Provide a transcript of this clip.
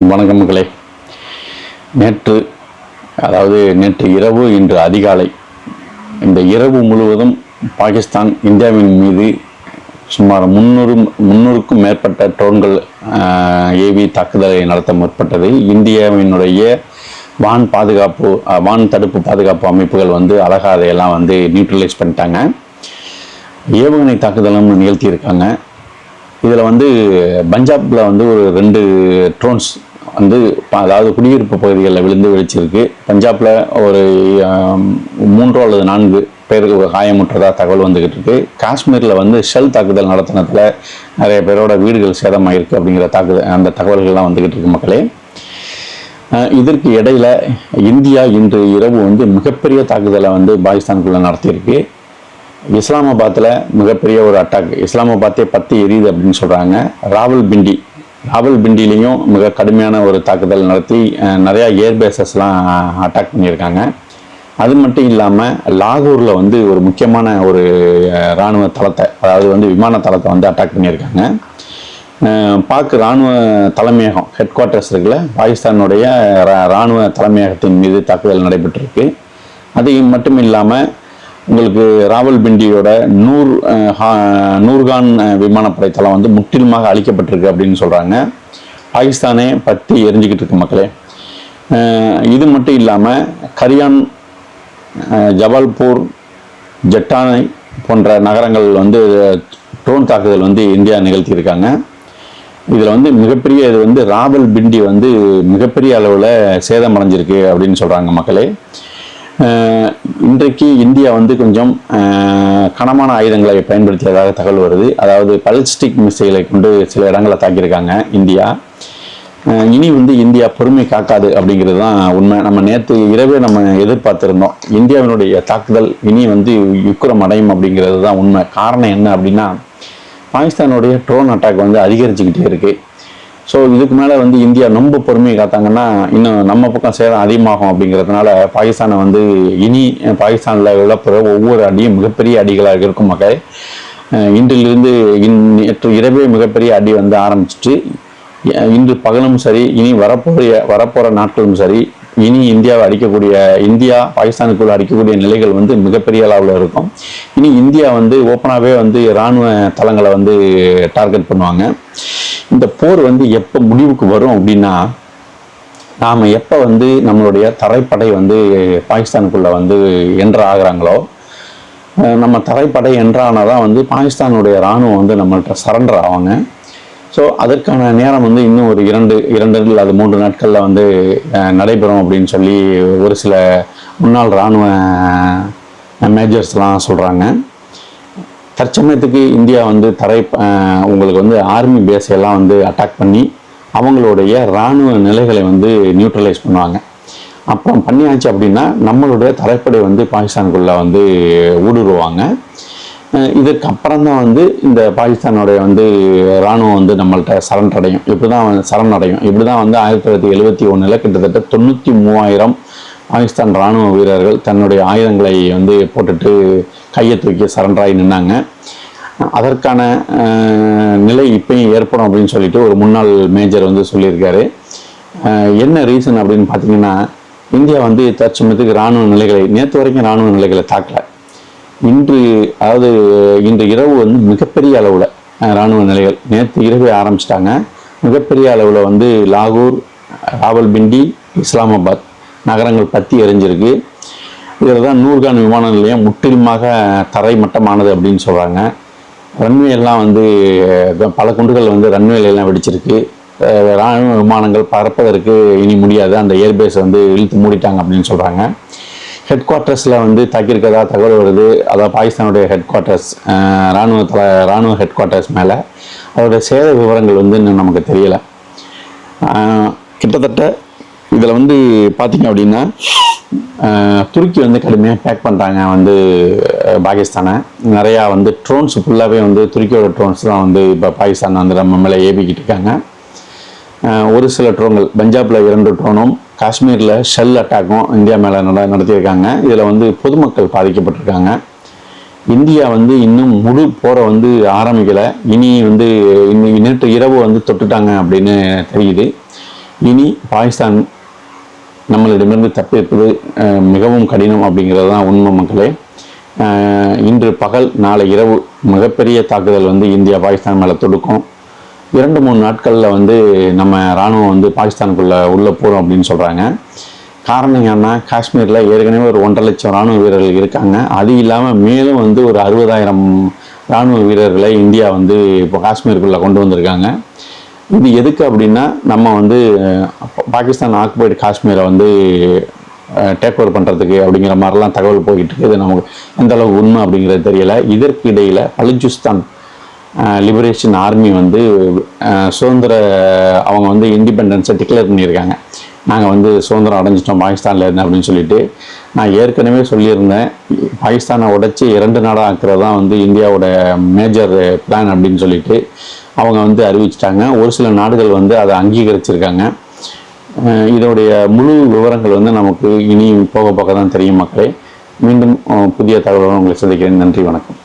வணக்கம் நேற்று அதாவது நேற்று இரவு இன்று அதிகாலை இந்த இரவு முழுவதும் பாகிஸ்தான் இந்தியாவின் மீது சுமார் முன்னூறு முன்னூறுக்கும் மேற்பட்ட ட்ரோன்கள் ஏவி தாக்குதலை நடத்த முற்பட்டது. இந்தியாவினுடைய வான் பாதுகாப்பு வான் தடுப்பு பாதுகாப்பு அமைப்புகள் வந்து அழகா அதையெல்லாம் வந்து நியூட்ரலைஸ் பண்ணிட்டாங்க. ஏவுகணை தாக்குதலும் நிகழ்த்தியிருக்காங்க. இதில் வந்து பஞ்சாபில் வந்து ஒரு ரெண்டு ட்ரோன்ஸ் வந்து அதாவது குடியிருப்பு பகுதிகளில் விழுந்து வெடிச்சிருக்கு. பஞ்சாப்ல ஒரு மூன்றோ அல்லது நான்கு பேருக்கு காயமுற்றதா தகவல் வந்துகிட்டு இருக்கு. காஷ்மீர்ல வந்து ஷெல் தாக்குதல் நடத்தினதுல நிறைய பேரோட வீடுகள் சேதமாயிருக்கு அப்படிங்கிற தாக்குதல் அந்த தகவல்கள்லாம் வந்துகிட்டு இருக்கு மக்களே. இதற்கு இடையில இந்தியா இன்று இரவு வந்து மிகப்பெரிய தாக்குதலை வந்து பாகிஸ்தானுக்குள்ள நடத்தியிருக்கு. இஸ்லாமாபாத்தில் மிகப்பெரிய ஒரு அட்டாக். இஸ்லாமாபாத்தே பத்து எரியுது அப்படின்னு சொல்கிறாங்க ராவல்பிண்டி ராவல்பிண்டிலையும் மிக கடுமையான ஒரு தாக்குதல் நடத்தி நிறையா நிறையா ஏர்பேசஸ்லாம் அட்டாக் பண்ணியிருக்காங்க. அது மட்டும் இல்லாமல் லாகூரில் வந்து ஒரு முக்கியமான ஒரு இராணுவ தளத்தை அதாவது வந்து விமான தளத்தை வந்து அட்டாக் பண்ணியிருக்காங்க. பார்க்க பாக் இராணுவ தலைமையகம் ஹெட் குவார்ட்டர்ஸ் இருக்குல்ல பாகிஸ்தானுடைய ரா- இராணுவ தலைமையகத்தின் மீது தாக்குதல் நடைபெற்றிருக்கு. அது மட்டும் இல்லாமல் உங்களுக்கு ராவல்பிண்டியோட நூர் ஹா- நூர்கான் விமானப்படை தளம் வந்து முற்றிலுமாக அழிக்கப்பட்டிருக்கு அப்படின்னு சொல்கிறாங்க பாகிஸ்தானே பற்றி எரிஞ்சுக்கிட்டு இருக்கு மக்களே. இது மட்டும் இல்லாமல் கரியான் ஜபால்பூர் ஜட்டானை போன்ற நகரங்கள் வந்து ட்ரோன் தாக்குதல் வந்து இந்தியா நிகழ்த்தியிருக்காங்க. இதில் வந்து மிகப்பெரிய இது வந்து ராவல் பிண்டி வந்து மிகப்பெரிய அளவில் சேதமடைஞ்சிருக்கு அப்படின்னு சொல்கிறாங்க மக்களே. இன்றைக்கு இந்தியா வந்து கொஞ்சம் கனமான ஆயுதங்களை பயன்படுத்தியதாக தகவல் வருது. அதாவது பல்ஸ்டிக் மிசைலை கொண்டு சில இடங்களை தாக்கியிருக்காங்க இந்தியா. இனி வந்து இந்தியா பொறுமை காக்காது அப்படிங்கிறது தான் உண்மை. நம்ம நேற்று இரவே நம்ம எதிர்பார்த்துருந்தோம். இந்தியாவினுடைய தாக்குதல் இனி வந்து யுக்குரம் அடையும் அப்படிங்கிறது தான் உண்மை. காரணம் என்ன அப்படின்னா பாகிஸ்தானுடைய ட்ரோன் அட்டாக் வந்து அதிகரிச்சுக்கிட்டே இருக்குது ஸோ இதுக்கு மேலே வந்து இந்தியா ரொம்ப பொறுமையை காத்தாங்கன்னா இன்னும் நம்ம பக்கம் சேதம் அதிகமாகும் அப்படிங்கிறதுனால பாகிஸ்தானை வந்து இனி பாகிஸ்தானில் இழப்புற ஒவ்வொரு அடியும் மிகப்பெரிய அடிகளாக இருக்கும் மக்கள். இன்றிலிருந்து இன் நேற்று இரவே மிகப்பெரிய அடி வந்து ஆரம்பிச்சிட்டு இன்று பகலும் சரி இனி வரப்போகிற வரப்போகிற நாட்களும் சரி இனி இந்தியாவை அடிக்கக்கூடிய இந்தியா பாகிஸ்தானுக்குள்ள அடிக்கக்கூடிய நிலைகள் வந்து மிகப்பெரிய அளவில் இருக்கும். இனி இந்தியா வந்து ஓப்பனாகவே வந்து இராணுவ தளங்களை வந்து டார்கெட் பண்ணுவாங்க. இந்த போர் வந்து எப்போ முடிவுக்கு வரும் அப்படின்னா நாம் எப்போ வந்து நம்மளுடைய தரைப்படை வந்து பாகிஸ்தானுக்குள்ளே வந்து என்ற ஆகிறாங்களோ நம்ம தரைப்படை என்றானால் தான் வந்து பாகிஸ்தானுடைய இராணுவம் வந்து நம்மள்கிட்ட சரண்டர் ஆவாங்க. ஸோ அதற்கான நேரம் வந்து இன்னும் ஒரு இரண்டு இரண்டு அல்லது மூன்று நாட்களில் வந்து நடைபெறும் அப்படின்னு சொல்லி ஒரு சில முன்னாள் இராணுவ மேஜர்ஸ்லாம் சொல்கிறாங்க தற்சமயத்துக்கு இந்தியா வந்து தரை உங்களுக்கு வந்து ஆர்மி பேஸ் எல்லாம் வந்து அட்டாக் பண்ணி அவங்களுடைய இராணுவ நிலைகளை வந்து நியூட்ரலைஸ் பண்ணுவாங்க. அப்புறம் பண்ணியாச்சு அப்படின்னா நம்மளுடைய தரைப்படை வந்து பாகிஸ்தானுக்குள்ளே வந்து ஊடுருவாங்க. இதற்கு அப்புறம் தான் வந்து இந்த பாகிஸ்தானுடைய வந்து இராணுவம் வந்து நம்மள்ட்ட சரணடையும். இப்படி தான் சரணடையும். இப்படி தான் வந்து ஆயிரத்தி தொள்ளாயிரத்தி எழுபத்தி ஒன்றில் கிட்டத்தட்ட தொண்ணூற்றி மூவாயிரம் பாகிஸ்தான் இராணுவ வீரர்கள் தன்னுடைய ஆயுதங்களை வந்து போட்டுட்டு கையை தூக்கி சரண்டராகி நின்னாங்க. அதற்கான நிலை இப்பயும் ஏற்படும் அப்படின்னு சொல்லிட்டு ஒரு முன்னாள் மேஜர் வந்து சொல்லியிருக்காரு. என்ன ரீசன் அப்படின்னு பார்த்தீங்கன்னா இந்தியா வந்து தற்சமயத்துக்கு இராணுவ நிலைகளை நேற்று வரைக்கும் இராணுவ நிலைகளை தாக்கலை. இன்று அதாவது இன்று இரவு வந்து மிகப்பெரிய அளவில் இராணுவ நிலைகள். நேற்று இரவே ஆரம்பிச்சிட்டாங்க. மிகப்பெரிய அளவில் வந்து லாகூர் ராவல்பிண்டி இஸ்லாமாபாத் நகரங்கள் பற்றி எரிஞ்சிருக்கு. இதில் தான் நூர்கான் விமான நிலையம் முற்றிலுமாக தரை மட்டமானது அப்படின்னு சொல்கிறாங்க ரன்வே எல்லாம் வந்து பல குண்டுகள் வந்து ரன்வேலாம் வெடிச்சிருக்கு. ராணுவ விமானங்கள் பறப்பதற்கு இனி முடியாது. அந்த ஏர்பேஸ் வந்து இழுத்து மூடிட்டாங்க அப்படின்னு சொல்கிறாங்க ஹெட் குவார்ட்டர்ஸில் வந்து தாக்கியிருக்கதா தகவல் வருது. அதாவது பாகிஸ்தானுடைய ஹெட் குவார்ட்டர்ஸ் இராணுவ தல இராணுவ ஹெட் குவார்ட்டர்ஸ் மேலே. அதோட சேத விவரங்கள் வந்து இன்னும் நமக்கு தெரியலை. கிட்டத்தட்ட இதில் வந்து பார்த்தீங்க அப்படின்னா துருக்கி வந்து கடுமையாக பேக் பண்ணுறாங்க வந்து பாகிஸ்தானை. நிறையா வந்து ட்ரோன்ஸ் ஃபுல்லாகவே வந்து துருக்கியோட ட்ரோன்ஸ் தான் வந்து இப்போ பாகிஸ்தான் வந்து நம்ம மேலே ஏபிக்கிட்டு இருக்காங்க. ஒரு சில ட்ரோன்கள் பஞ்சாபில் இரண்டு ட்ரோனும் காஷ்மீரில் ஷெல் அட்டாக்கும் இந்தியா மேலே நட நடத்தியிருக்காங்க. இதில் வந்து பொதுமக்கள் பாதிக்கப்பட்டிருக்காங்க. இந்தியா வந்து இன்னும் முழு போரை வந்து ஆரம்பிக்கலை. இனி வந்து இன்னைக்கு நேற்று இரவு வந்து தொட்டுட்டாங்க அப்படின்னு தெரியுது. இனி பாகிஸ்தான் நம்மளிடமிருந்து தப்பிப்பது மிகவும் கடினம் அப்படிங்கிறது தான் உண்மை மக்களே. இன்று பகல் நாளை இரவு மிகப்பெரிய தாக்குதல் வந்து இந்தியா பாகிஸ்தான் மேலே தொடுக்கும். இரண்டு மூணு நாட்களில் வந்து நம்ம இராணுவம் வந்து பாகிஸ்தானுக்குள்ளே உள்ளே போகிறோம் அப்படின்னு சொல்கிறாங்க காரணம் என்னன்னா காஷ்மீரில் ஏற்கனவே ஒரு ஒன்றரை லட்சம் இராணுவ வீரர்கள் இருக்காங்க. அது இல்லாமல் மேலும் வந்து ஒரு அறுபதாயிரம் இராணுவ வீரர்களை இந்தியா வந்து இப்போ காஷ்மீருக்குள்ளே கொண்டு வந்திருக்காங்க. இது எதுக்கு அப்படின்னா நம்ம வந்து பாகிஸ்தான் ஆக்குபைடு காஷ்மீரை வந்து டேக் ஓவர் பண்ணுறதுக்கு அப்படிங்கிற மாதிரிலாம் தகவல் போய்கிட்டு இருக்கு இது நமக்கு எந்த அளவுக்கு உண்மை அப்படிங்கிறது தெரியல. இதற்கு இடையில் பலுச்சிஸ்தான் லிபரேஷன் ஆர்மி வந்து சுதந்திர அவங்க வந்து இண்டிபெண்டன்ஸை டிக்ளேர் பண்ணியிருக்காங்க. நாங்கள் வந்து சுதந்திரம் அடைஞ்சிட்டோம் பாகிஸ்தானில் இருந்தேன் அப்படின்னு சொல்லிட்டு. நான் ஏற்கனவே சொல்லியிருந்தேன் பாகிஸ்தானை உடைச்சி இரண்டு நாடாக ஆக்கிறது தான் வந்து இந்தியாவோட மேஜர் பிளான் அப்படின்னு சொல்லிட்டு. அவங்க வந்து அறிவிச்சிட்டாங்க. ஒரு சில நாடுகள் வந்து அதை அங்கீகரிச்சிருக்காங்க. இதோடைய முழு விவரங்கள் வந்து நமக்கு இனி போக போக தான் தெரியும் மக்களே. மீண்டும் புதிய தகவலோடு உங்களை சந்திக்கிறேன். நன்றி வணக்கம்.